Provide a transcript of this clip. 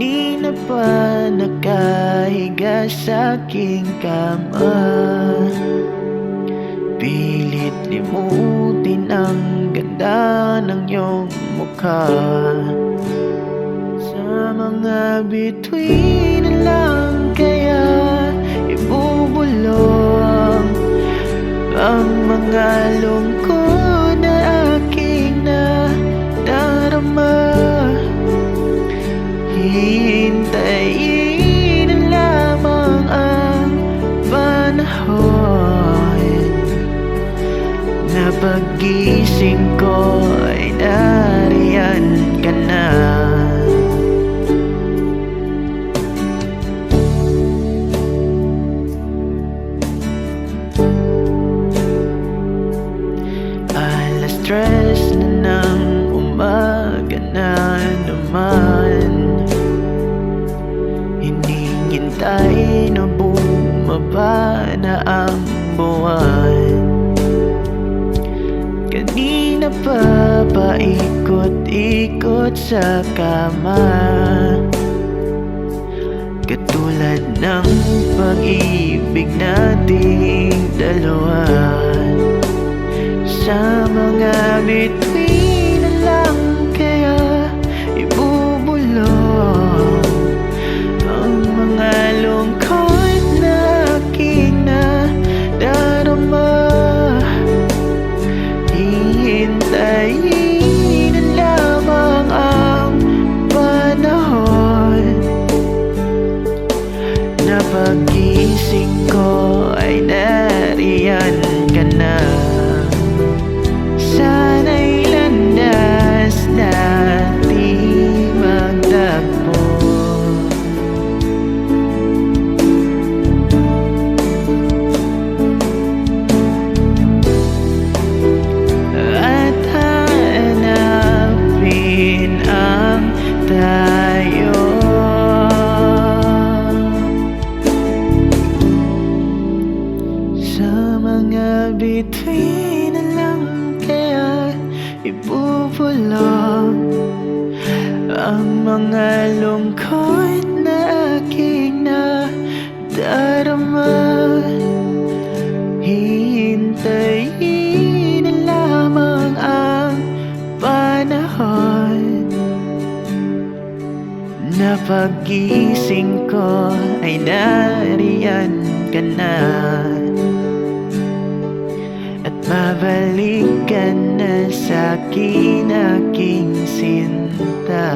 unan Kanina pa nakahiga sa aking kama Pilit limutin ang ganda ng iyong mukha. Sa mga bituin na lang kaya ibubulong Ang mga lungkot Hihintayin na lamang ang panahon. Na pagising ko ay nariyan ka na. Alas stress na ang buwan Kanina pa paikot-ikot sa kama Katulad ng pag-ibig nating dalawa. Sa mga bituin Na pagising ko ay nariyan mga bituin na lang kaya ibubulong Ang mga lungkot na aking nadarama. Hihintayin na lamang ang panahon Na pagising ko ay nariyan ka na Mabalik ka na sa'kin aking sinta